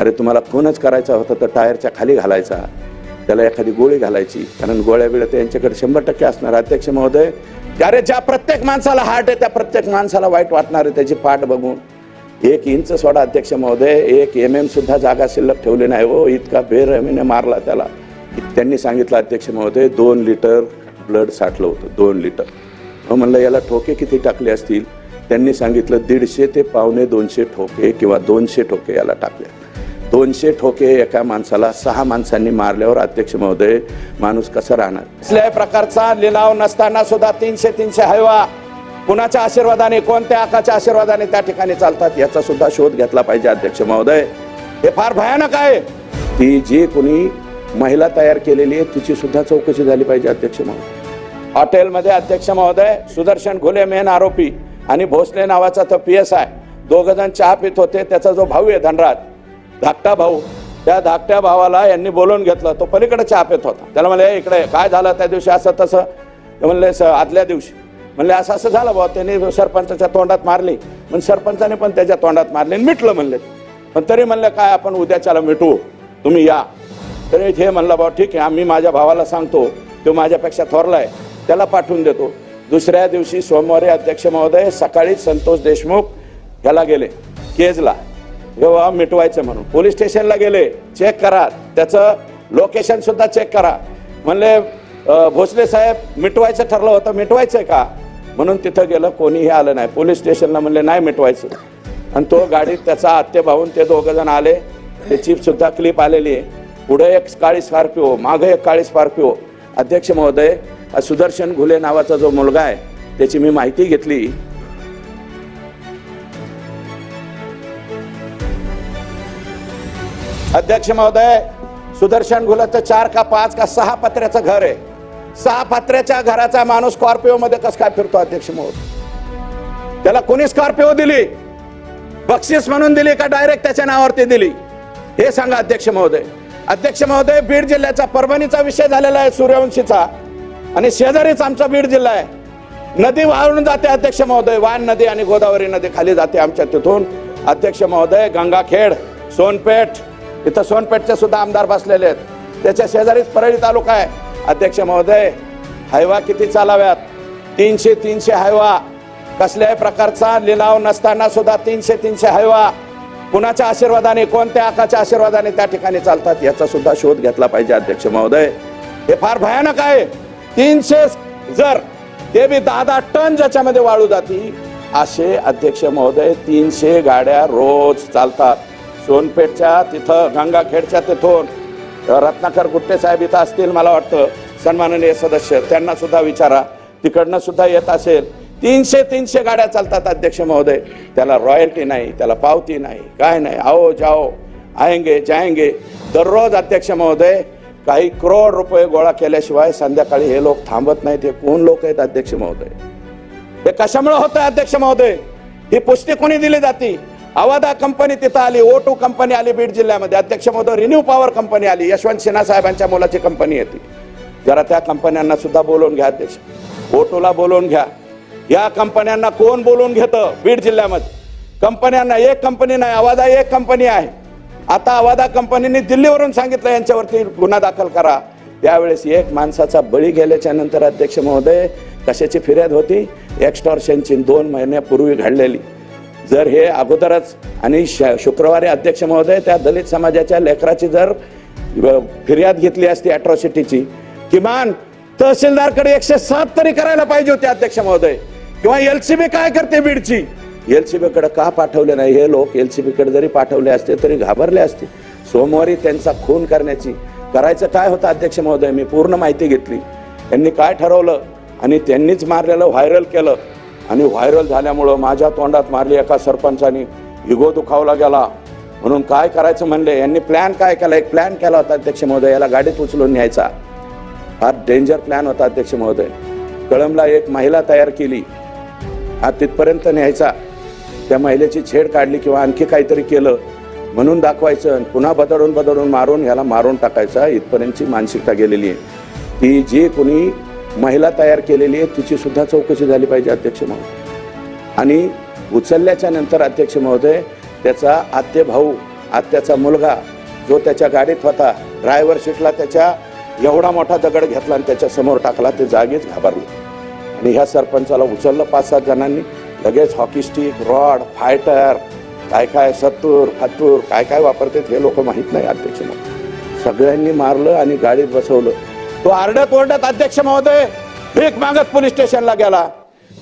अरे तुम्हाला फोनच करायचा होता तर टायरच्या खाली घालायचा. त्याला एखादी गोळी घालायची. कारण गोळ्या बिळ्या त्यांच्याकडे शंभर टक्के असणार. अध्यक्ष महोदय अरे ज्या प्रत्येक माणसाला हार्ट आहे त्या प्रत्येक माणसाला वाईट वाटणार आहे त्याची पाठ बघून. एक इंच सोडा अध्यक्ष महोदय. एक एम एम सुद्धा जागा शिल्लक ठेवली नाही हो. इतका बेरहमीने मारला त्याला. त्यांनी सांगितलं अध्यक्ष महोदय दोन लिटर ब्लड साठलं होतं. दोन लिटर. मग म्हणलं याला ठोके किती टाकले असतील? त्यांनी सांगितलं दीडशे ते पावणे दोनशे ठोके किंवा दोनशे ठोके याला टाकले. दोनशे ठोके एका माणसाला सहा माणसांनी मारल्यावर अध्यक्ष महोदय माणूस कसा राहणार? कुठल्याही प्रकारचा लिलाव नसताना सुद्धा तीनशे तीनशे हैवा कुणाच्या आशीर्वादाने कोणत्या आकाच्या आशीर्वादाने त्या ठिकाणी चालतात याचा सुद्धा शोध घेतला पाहिजे अध्यक्ष महोदय. हे फार भयानक आहे. ती जी कोणी महिला तयार केलेली आहे तिची सुद्धा चौकशी झाली पाहिजे अध्यक्ष महोदय. हॉटेलमध्ये अध्यक्ष महोदय सुदर्शन घुले मेन आरोपी. आणि भोसले नावाचा तो पी एस आय. दोघ जण चहा पित होते त्याचा जो भाऊ आहे धनराज धाकटा भाऊ त्या धाकट्या भावाला यांनी बोलवून घेतलं तो पलीकडे चहा पित होता. त्याला म्हणले इकडे काय झालं त्या दिवशी असं तसं? ते म्हणले "स- आदल्या दिवशी. म्हणले असं असं झालं भाऊ त्यांनी सरपंचाच्या तोंडात मारली. पण सरपंचाने पण त्याच्या तोंडात मारली आणि मिटलं म्हणले. पण तरी म्हणलं काय आपण उद्याच्याला मिटवू तुम्ही या. तरी हे म्हणलं भाऊ ठीक आहे आम्ही माझ्या भावाला सांगतो तो माझ्यापेक्षा थोरला आहे त्याला पाठवून देतो. दुसऱ्या दिवशी सोमवारी अध्यक्ष महोदय सकाळी संतोष देशमुख ह्याला गेले केजला. व्यवहार मिटवायचं म्हणून. पोलीस स्टेशनला गेले चेक करा. त्याचं लोकेशन सुद्धा चेक करा. म्हणले भोसले साहेब मिटवायचं ठरलं होतं मिटवायचंय का? म्हणून तिथं गेलं कोणीही आलं नाही. पोलीस स्टेशनला म्हणले नाही मिटवायचं. आणि तो गाडीत त्याचा आत्ते भाऊन ते दोघं जण आले. त्याची सुद्धा क्लिप आलेली आहे. पुढे एक काळी स्कॉर्पिओ मागे एक काळी स्कॉर्पिओ अध्यक्ष महोदय सुदर्शन घुले नावाचा जो मुलगा आहे त्याची मी माहिती घेतली. अध्यक्ष महोदय सुदर्शन घुलाचं चार का पाच का सहा पत्र्याचं घर आहे. सहा पत्र्याच्या घराचा माणूस स्कॉर्पिओ मध्ये कस काय फिरतो अध्यक्ष महोदय? त्याला कोणी स्कॉर्पिओ दिली? बक्षीस म्हणून दिली का डायरेक्ट त्याच्या नावावरती दिली? हे सांगा अध्यक्ष महोदय. अध्यक्ष महोदय बीड जिल्ह्याचा परभणीचा विषय झालेला आहे सूर्यवंशीचा. आणि शेजारीच आमचा बीड जिल्हा आहे. नदी वाहून जाते अध्यक्ष महोदय. वान नदी आणि गोदावरी नदी खाली जाते आमच्या तिथून. अध्यक्ष महोदय गंगाखेड सोनपेठ. इथं सोनपेठचे सुद्धा आमदार बसलेले आहेत. त्याच्या शेजारीच परळी तालुका आहे. अध्यक्ष महोदय हायवा किती चालाव्यात? तीनशे तीनशे हायवा. कसल्याही प्रकारचा लिलाव नसताना सुद्धा तीनशे तीनशे हायवा. कुणाच्या आशीर्वादाने कोणत्या आकाच्या आशीर्वादाने त्या ठिकाणी चालतात याचा सुद्धा शोध घेतला पाहिजे अध्यक्ष महोदय. हे फार भयानक आहे. तीनशे जर ते बी दहा दहा टन ज्याच्यामध्ये वाळू जाती असे अध्यक्ष महोदय तीनशे गाड्या रोज चालतात. सोनपेठच्या तिथं गंगाखेडच्या तिथून. रत्नाकर गुट्टे साहेब इथं असतील मला वाटतं सन्माननीय सदस्य त्यांना सुद्धा विचारा. तिकडनं सुद्धा येत असेल. तीनशे तीनशे गाड्या चालतात अध्यक्ष महोदय. त्याला रॉयल्टी नाही त्याला पावती नाही काय नाही आओ जाओ आएंगे जाएंगे. दररोज अध्यक्ष महोदय काही करोड रुपये गोळा केल्याशिवाय संध्याकाळी हे लोक थांबत नाहीत. हे कोण लोक आहेत अध्यक्ष महोदय? हे कशामुळे होतं अध्यक्ष महोदय? ही पुष्टी कोणी दिली जाते? अवादा कंपनी तिथं आली ओ टू कंपनी आली बीड जिल्ह्यामध्ये. अध्यक्ष महोदय रिन्यू पॉवर कंपनी आली. यशवंत सिन्हा साहेबांच्या मुलाची कंपनी येते. जरा त्या कंपन्यांना सुद्धा बोलवून घ्या अध्यक्ष. ओटोला बोलवून घ्या. या कंपन्यांना कोण बोलवून घेतं बीड जिल्ह्यामध्ये? कंपन्यांना एक कंपनी नाही अवादा एक कंपनी आहे. आता अवादा कंपनीने दिल्लीवरून सांगितलं यांच्यावरती गुन्हा दाखल करा. त्यावेळेस एक माणसाचा बळी गेल्याच्यानंतर अध्यक्ष महोदय कशाची फिर्याद होती? एक्स्टॉर्शनची दोन महिन्यापूर्वी घडलेली. जर हे अगोदरच आणि श- शुक्रवारी अध्यक्ष महोदय त्या दलित समाजाच्या लेकराची जर फिर्याद घेतली असती अट्रॉसिटीची किमान तहसीलदारकडे एकशे सात तरी करायला पाहिजे होते अध्यक्ष महोदय. किंवा एल सी बी काय करते बीडची? एलसीबी कडे का पाठवले नाही? हे लोक एलसीबी कडे जरी पाठवले असते तरी घाबरले असते. सोमवारी त्यांचा खून करण्याची करायचं काय होतं अध्यक्ष महोदय? मी पूर्ण माहिती घेतली. त्यांनी काय ठरवलं? आणि त्यांनीच मारलेलं व्हायरल केलं. आणि व्हायरल झाल्यामुळं माझ्या तोंडात मारली एका सरपंचाने. हिगो दुखावला गेला. म्हणून काय करायचं म्हणले? यांनी प्लॅन काय केला? एक प्लॅन केला होता अध्यक्ष महोदय. याला गाडीत उचलून न्यायचा. फार डेंजर प्लॅन होता अध्यक्ष महोदय. कळमला एक महिला तयार केली. हा तिथपर्यंत न्यायचा. त्या महिलेची छेड काढली किंवा आणखी काहीतरी केलं म्हणून दाखवायचं आणि पुन्हा बदडून बदडून मारून ह्याला मारून टाकायचा इथपर्यंतची मानसिकता गेलेली आहे. ती जी कोणी महिला तयार केलेली आहे तिची सुद्धा चौकशी झाली पाहिजे अध्यक्ष महोदय. आणि उचलल्याच्या नंतर अध्यक्ष महोदय त्याचा आत्य भाऊ आत्याचा मुलगा जो त्याच्या गाडीत होता ड्रायव्हर सीटला त्याच्या एवढा मोठा दगड घेतला आणि त्याच्यासमोर टाकला ते जागीच घाबरले. आणि ह्या सरपंचाला उचललं पाच सात जणांनी. लगेच हॉकी स्टिक रॉड फायटर काय काय सत्तूर फातूर काय काय वापरतात हे लोक माहीत नाही अध्यक्ष सगळ्यांनी मारलं आणि गाडीत बसवलं. तो आरडत ओरडत अध्यक्ष महोदय भीक मागत पोलीस स्टेशनला गेला.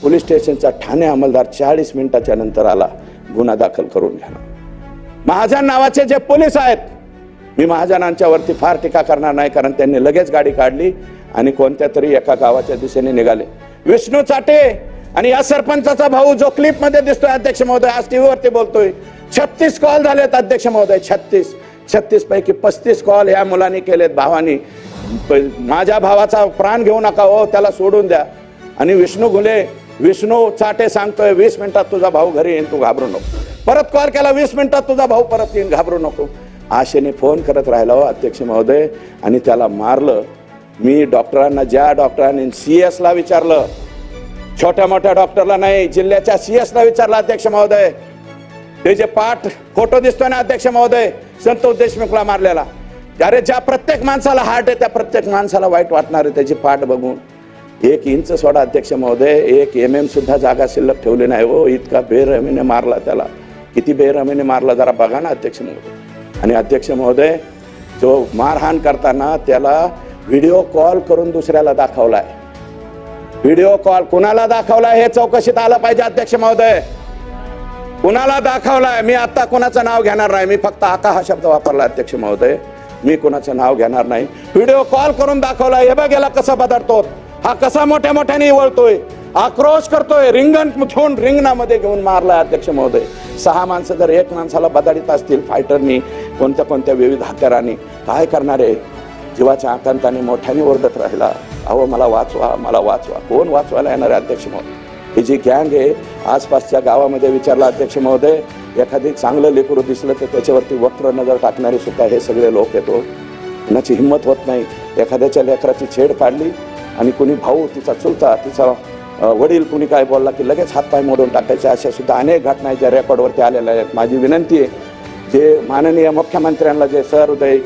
पोलीस स्टेशनचा ठाणे अंमलदार चाळीस मिनिटाच्या नंतर आला गुन्हा दाखल करून घ्याला महाजन नावाचे जे पोलीस आहेत मी महाजनांच्या वरती फार टीका करणार नाही कारण त्यांनी लगेच गाडी काढली आणि कोणत्या तरी एका गावाच्या दिशेने निघाले. विष्णू चाटे आणि या सरपंचाचा भाऊ जो क्लिपमध्ये दिसतोय अध्यक्ष महोदय आज टीव्हीवरती बोलतोय. छत्तीस कॉल झालेत अध्यक्ष महोदय छत्तीस. छत्तीस पैकी पस्तीस कॉल ह्या मुलांनी केलेत भावानी. प- माझ्या भावाचा प्राण घेऊ नका हो त्याला सोडून द्या. आणि विष्णू घुले विष्णू चाटे सांगतोय वीस मिनिटात तुझा भाऊ घरी येईन तू घाबरू नको. परत कॉल केला वीस मिनिटात तुझा भाऊ परत येईन घाबरू नको. आशेने फोन करत राहिला हो अध्यक्ष महोदय. आणि त्याला मारलं. मी डॉक्टरांना ज्या डॉक्टरांनी सी एसला विचारलं छोट्या मोठ्या डॉक्टरला नाही जिल्ह्याच्या सी ला विचारला अध्यक्ष महोदय. ते जे पाठ फोटो दिसतोय ना अध्यक्ष महोदय संतोष देशमुखला मारलेला. अरे ज्या प्रत्येक माणसाला हार्ट आहे त्या प्रत्येक माणसाला वाईट वाटणार आहे त्याची पाठ बघून. एक इंच सोडा अध्यक्ष महोदय एक एम एम सुद्धा जागा शिल्लक ठेवली नाही हो इतका बेरहमीने मारला त्याला. किती बेरहमीने मारला जरा बघा ना अध्यक्ष महोदय. आणि अध्यक्ष महोदय जो मारहाण करताना त्याला व्हिडिओ कॉल करून दुसऱ्याला दाखवला आहे व्हिडिओ कॉल कुणाला दाखवलाय हे चौकशीत आलं पाहिजे अध्यक्ष महोदय. कुणाला दाखवलाय? मी आता कुणाचं नाव घेणार नाही. मी फक्त आका हा शब्द वापरला अध्यक्ष महोदय. मी कुणाचं नाव घेणार नाही. व्हिडिओ कॉल करून दाखवलाय. हे बघ याला कसा बदलतो. हा कसा मोठ्या मोठ्याने वळतोय आक्रोश करतोय. रिंगण घेऊन रिंगणामध्ये घेऊन मारलाय अध्यक्ष महोदय. सहा माणसं जर एक माणसाला बदाडीत असतील फायटरनी कोणत्या कोणत्या विविध हत्यारांनी काय करणार? आहे जीवाच्या आकांताने मोठ्याने ओरडत राहिला. अहो मला वाचवा मला वाचवा. कोण वाचवायला येणार आहे अध्यक्ष महोदय? ही जी गँग आहे आसपासच्या गावामध्ये विचारला अध्यक्ष महोदय एखादी चांगलं लेकरू दिसलं तर त्याच्यावरती वक्र नजर टाकणारे सुद्धा हे सगळे लोक येतो. कुणाची हिंमत होत नाही. एखाद्याच्या लेकराची छेड काढली आणि कुणी भाऊ तिचा चुलता तिचा वडील कुणी काय बोलला की लगेच हातपाय मोडून टाकायचे. अशा सुद्धा अनेक घटना आहेत ज्या रेकॉर्डवरती आलेल्या आहेत. माझी विनंती आहे जे माननीय मुख्यमंत्र्यांना जे सहृदय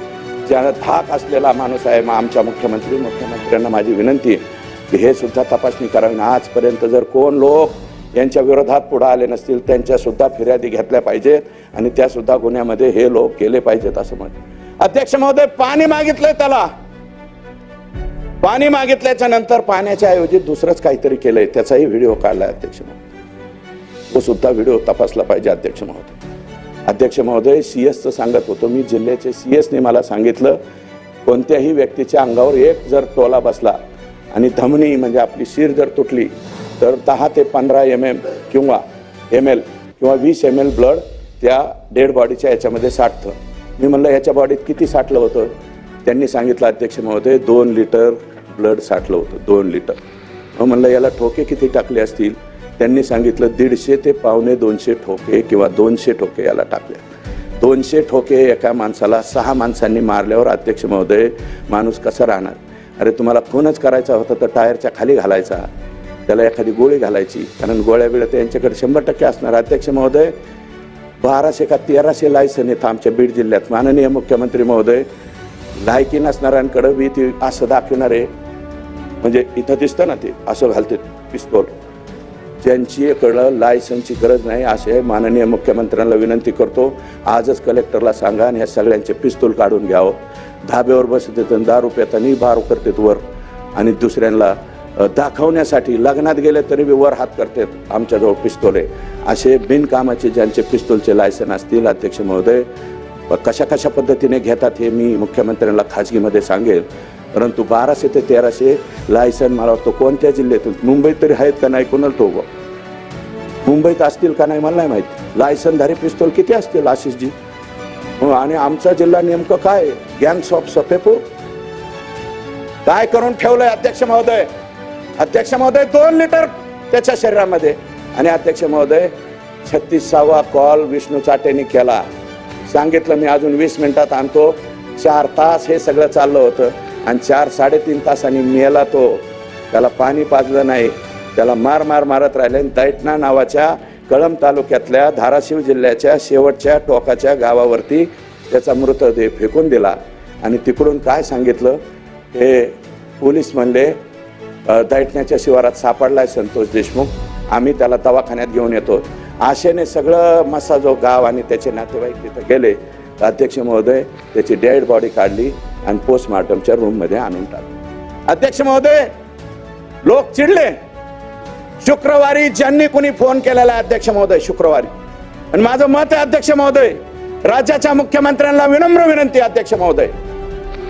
ज्यानं धाक असलेला माणूस आहे मग आमच्या मुख्यमंत्री मुख्यमंत्र्यांना माझी विनंती आहे की हे सुद्धा तपासणी करावी. आजपर्यंत जर कोण लोक यांच्या विरोधात पुढे आले नसतील त्यांच्या सुद्धा फिर्यादी घेतल्या पाहिजेत आणि त्या सुद्धा गुन्ह्यामध्ये हे लोक केले पाहिजेत असं म्हणत. अध्यक्ष महोदय पाणी मागितलंय त्याला. पाणी मागितल्याच्या नंतर पाण्याच्या ऐवजी दुसरंच काहीतरी केलंय त्याचाही व्हिडिओ काढलाय अध्यक्ष महोदय. तो सुद्धा व्हिडिओ तपासला पाहिजे अध्यक्ष महोदय. अध्यक्ष महोदय सी एसचं सांगत होतो मी जिल्ह्याचे सी एसने मला सांगितलं कोणत्याही व्यक्तीच्या अंगावर एक जर टोला बसला आणि धमनी म्हणजे आपली शिर जर तुटली तर दहा ते पंधरा एम एम किंवा एम एल किंवा वीस एम एल ब्लड त्या डेड बॉडीच्या याच्यामध्ये साठतं. मी म्हणलं ह्याच्या बॉडीत किती साठलं होतं? त्यांनी सांगितलं अध्यक्ष महोदय दोन लिटर ब्लड साठलं होतं दोन लिटर मग म्हणलं याला ठोके किती टाकले असतील? त्यांनी सांगितलं दीडशे ते पावणे दोनशे ठोके किंवा दोनशे ठोके याला टाकले. दोनशे ठोके एका माणसाला सहा माणसांनी मारल्यावर अध्यक्ष महोदय माणूस कसा राहणार? अरे तुम्हाला खूनच करायचा होता तर टायरच्या खाली घालायचा. त्याला एखादी गोळी घालायची कारण गोळ्या बिळ्या तर यांच्याकडे शंभर टक्के असणार. अध्यक्ष महोदय बाराशे का तेराशे लायसन येतं आमच्या बीड जिल्ह्यात. माननीय मुख्यमंत्री महोदय लायकी नसणाऱ्यांकडं बी ती असं दाखवणार आहे म्हणजे इथं दिसतं ना ते असं घालते पिस्तोल. ज्यांच्याकडं लायसनची गरज नाही असे माननीय मुख्यमंत्र्यांना विनंती करतो. आजच कलेक्टरला सांगा आणि ह्या सगळ्यांचे पिस्तूल काढून घ्यावं. धाब्यावर बसत तर दारू पेतानी बारू करतात वर. आणि दुसऱ्यांना दाखवण्यासाठी लग्नात गेले तरी बी वर हात करतात आमच्याजवळ पिस्तूल आहे. असे बिनकामाचे ज्यांचे पिस्तूलचे लायसन असतील अध्यक्ष महोदय कशा कशा पद्धतीने घेतात हे मी मुख्यमंत्र्यांना खाजगीमध्ये सांगेल. परंतु बाराशे ते तेराशे लायसन मला वाटतं कोणत्या जिल्ह्यातून? मुंबईत तरी आहेत का नाही कोणाला ठोक मुंबईत असतील का नाही मला नाही माहिती. लायसनधारी पिस्तोल किती असतील आशिषजी? हो, आणि आमचा जिल्हा नेमकं काय गँग्स ऑफ सफेपूर काय करून ठेवलंय अध्यक्ष महोदय? अध्यक्ष महोदय दोन लिटर त्याच्या शरीरामध्ये. आणि अध्यक्ष महोदय छत्तीसावा कॉल विष्णू चाटेने केला. सांगितलं मी अजून वीस मिनिटात आणतो. चार तास हे सगळं चाललं होतं. आणि चार साडेतीन तासांनी मेला तो. त्याला पाणी पाजलं नाही. त्याला मार मार मारत राहिले आणि दैटणा नावाच्या कळंब तालुक्यातल्या धाराशिव जिल्ह्याच्या शेवटच्या टोकाच्या गावावरती त्याचा मृतदेह फेकून दिला. आणि तिकडून काय सांगितलं? हे पोलीस म्हणले अ, दैठण्याच्या शिवारात सापडलाय संतोष देशमुख. आम्ही त्याला दवाखान्यात घेऊन येतो. आशेने सगळं मसा जो गाव आणि त्याचे नातेवाईक तिथं गेले. अध्यक्ष महोदय त्याची डेड बॉडी काढली आणि पोस्टमार्टमच्या रूममध्ये आणून टाकली. अध्यक्ष महोदय लोक चिडले. शुक्रवारी ज्यांनी कोणी फोन केलेला अध्यक्ष महोदय शुक्रवारी. आणि माझं मत आहे अध्यक्ष महोदय राज्याच्या मुख्यमंत्र्यांना विनम्र विनंती अध्यक्ष महोदय.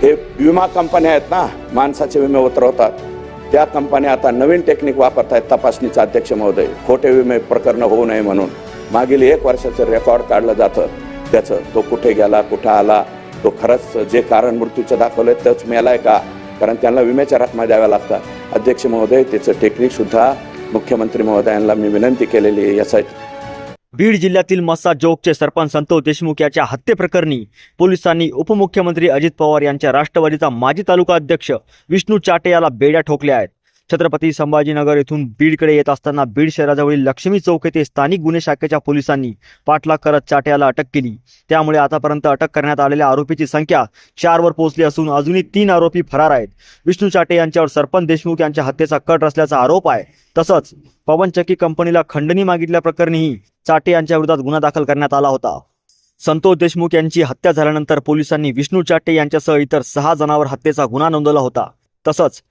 हे विमा कंपन्या आहेत ना माणसाचे विमे उतरवतात. त्या कंपन्या आता नवीन टेक्निक वापरत आहेत तपासणीचा अध्यक्ष महोदय. खोटे विमे प्रकरण होऊ नये म्हणून. मागील एक वर्षाचं रेकॉर्ड काढलं जातं. त्याचं तो कुठे गेला कुठं आला तो खरंच जे कारण मृत्यूचं दाखवलंय तोच मेलाय का? कारण त्यांना विम्याच्या रकमा द्याव्या लागतात. अध्यक्ष महोदय त्याचं टेक्निक सुद्धा मुख्यमंत्री महोदयांना मी विनंती केलेली आहे यासाठी बीड जिल्ह्यातील मस्सा जोगचे सरपंच संतोष देशमुख याच्या हत्येप्रकरणी पोलिसांनी उपमुख्यमंत्री अजित पवार यांच्या राष्ट्रवादीचा माजी तालुका अध्यक्ष विष्णू चाटे याला बेड्या ठोकल्या आहेत. छत्रपती संभाजीनगर येथून बीडकडे येत असताना बीड शहराजवळील लक्ष्मी चौक येथे स्थानिक गुन्हे शाखेच्या पोलिसांनी पाठलाग करत चाट्याला अटक केली. त्यामुळे आतापर्यंत अटक करण्यात आलेल्या आरोपीची संख्या चारवर पोहोचली असून अजूनही तीन आरोपी फरार आहेत. विष्णू चाटे यांच्यावर सरपंच देशमुख यांच्या हत्येचा कट असल्याचा आरोप आहे. तसंच पवनचक्की कंपनीला खंडणी मागितल्याप्रकरणीही चाटे यांच्या विरोधात गुन्हा दाखल करण्यात आला होता. संतोष देशमुख यांची हत्या झाल्यानंतर पोलिसांनी विष्णू चाटे यांच्यासह इतर सहा जणांवर हत्येचा गुन्हा नोंदवला होता. तसंच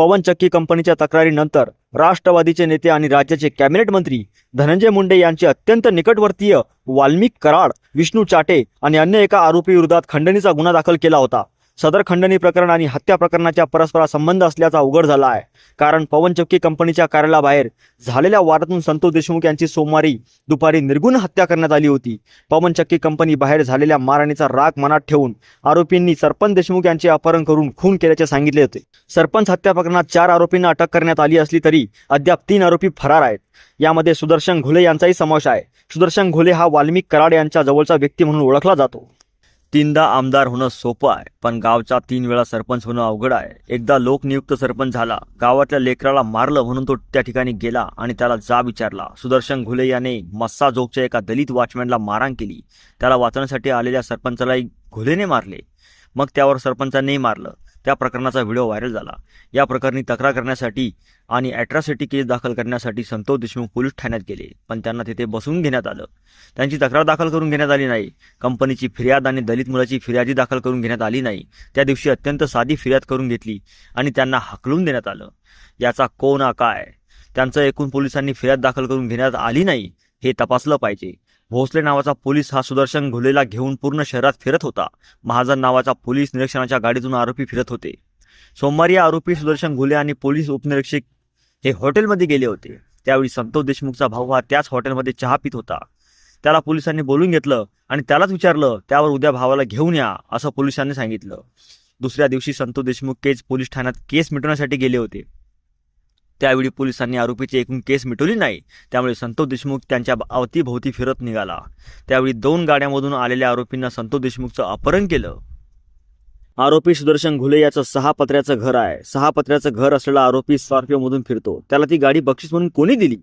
पवनचक्की कंपनीच्या तक्रारीनंतर राष्ट्रवादीचे नेते आणि राज्याचे कॅबिनेट मंत्री धनंजय मुंडे यांचे अत्यंत निकटवर्तीय वाल्मिक कराड विष्णू चाटे आणि अन्य एका आरोपी विरोधात खंडणीचा गुन्हा दाखल केला होता. सदर खंडणी प्रकरण आणि हत्या प्रकरणाच्या परस्पर संबंध असल्याचा उघड झाला आहे. कारण पवनचक्की कंपनीच्या कार्यालयाबाहेर झालेल्या वादातून संतोष देशमुख यांची सोमवारी दुपारी निर्गुण हत्या करण्यात आली होती. पवनचक्की कंपनी बाहेर झालेल्या मारहाणीचा राग मनात ठेवून आरोपींनी सरपंच देशमुख यांचे अपहरण करून खून केल्याचे सांगितले होते. सरपंच हत्या प्रकरणात चार आरोपींना अटक करण्यात आली असली तरी अद्याप तीन आरोपी फरार आहेत. यामध्ये सुदर्शन घोले यांचाही समावेश आहे. सुदर्शन घोले हा वाल्मिक कराड यांच्या जवळचा व्यक्ती म्हणून ओळखला जातो. तीनदा आमदार होणं सोपं आहे पण गावचा तीन वेळा सरपंच होणं अवघड आहे. एकदा लोकनियुक्त सरपंच झाला गावातल्या लेकराला मारलं म्हणून तो त्या ठिकाणी गेला आणि त्याला जाब विचारला. सुदर्शन घुले याने मस्सा जोगच्या एका दलित वॉचमॅनला मारहाण केली. त्याला वाचण्यासाठी आलेल्या सरपंचालाही घुलेने मारले. मग त्यावर सरपंचानेही मारलं. त्या प्रकरणाचा व्हिडिओ व्हायरल झाला. या प्रकरणी तक्रार करण्यासाठी आणि ॲट्रॉसिटी केस दाखल करण्यासाठी संतोष देशमुख पोलीस ठाण्यात गेले. पण त्यांना तिथे बसवून घेण्यात आलं. त्यांची तक्रार दाखल करून घेण्यात आली नाही. कंपनीची फिर्याद आणि दलित मुलाची फिर्यादी दाखल करून घेण्यात आली नाही. त्या दिवशी अत्यंत साधी फिर्याद करून घेतली आणि त्यांना हाकलून देण्यात आलं. याचा कोणा काय? त्यांचं एकूण पोलिसांनी फिर्याद दाखल करून घेण्यात आली नाही हे तपासलं पाहिजे. भोसले नावाचा पोलीस हा सुदर्शन घोलेला घेऊन पूर्ण शहरात फिरत होता. महाजन नावाचा पोलीस निरीक्षणाच्या गाडीतून आरोपी फिरत होते. सोमवारी आरोपी सुदर्शन घुले आणि पोलीस उपनिरीक्षक हे हॉटेलमध्ये गेले होते. त्यावेळी संतोष देशमुखचा भाऊ हा त्याच हॉटेलमध्ये चहा पित होता. त्याला पोलिसांनी बोलून घेतलं आणि त्यालाच विचारलं त्यावर उद्या भावाला घेऊन या असं पोलिसांनी सांगितलं. दुसऱ्या दिवशी संतोष देशमुख केज पोलीस ठाण्यात केस मिटवण्यासाठी गेले होते. त्यावेळी पोलिसांनी आरोपीची एकूण केस मिटवली नाही. त्यामुळे संतोष देशमुख त्यांच्या अवतीभोवती फिरत निघाला. त्यावेळी दोन गाड्यांमधून आलेल्या आरोपींना संतोष देशमुखचं अपहरण केलं. आरोपी सुदर्शन घुले याचं सहा पत्र्याचं घर आहे. सहा पत्र्याचं घर असलेला आरोपी स्कॉर्पिओमधून फिरतो. त्याला ती गाडी बक्षीस म्हणून कोणी दिली?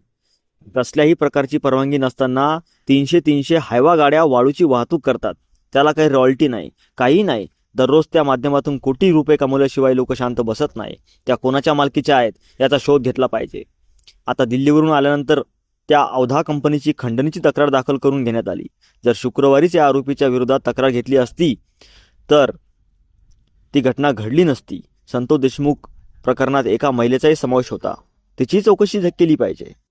कसल्याही प्रकारची परवानगी नसताना तीनशे तीनशे हायवा गाड्या वाळूची वाहतूक करतात. त्याला काही रॉयल्टी नाही काही नाही. दररोज त्या माध्यमातून कोटी रुपये कमवल्याशिवाय लोक शांत बसत नाही. त्या कोणाच्या मालकीच्या आहेत याचा शोध घेतला पाहिजे. आता दिल्लीवरून आल्यानंतर त्या अवधा कंपनीची खंडणीची तक्रार दाखल करून घेण्यात आली. जर शुक्रवारीच या आरोपीच्या विरोधात तक्रार घेतली असती तर ती घटना घडली नसती. संतोष देशमुख प्रकरणात एका महिलेचाही समावेश होता. तिची चौकशी केली पाहिजे.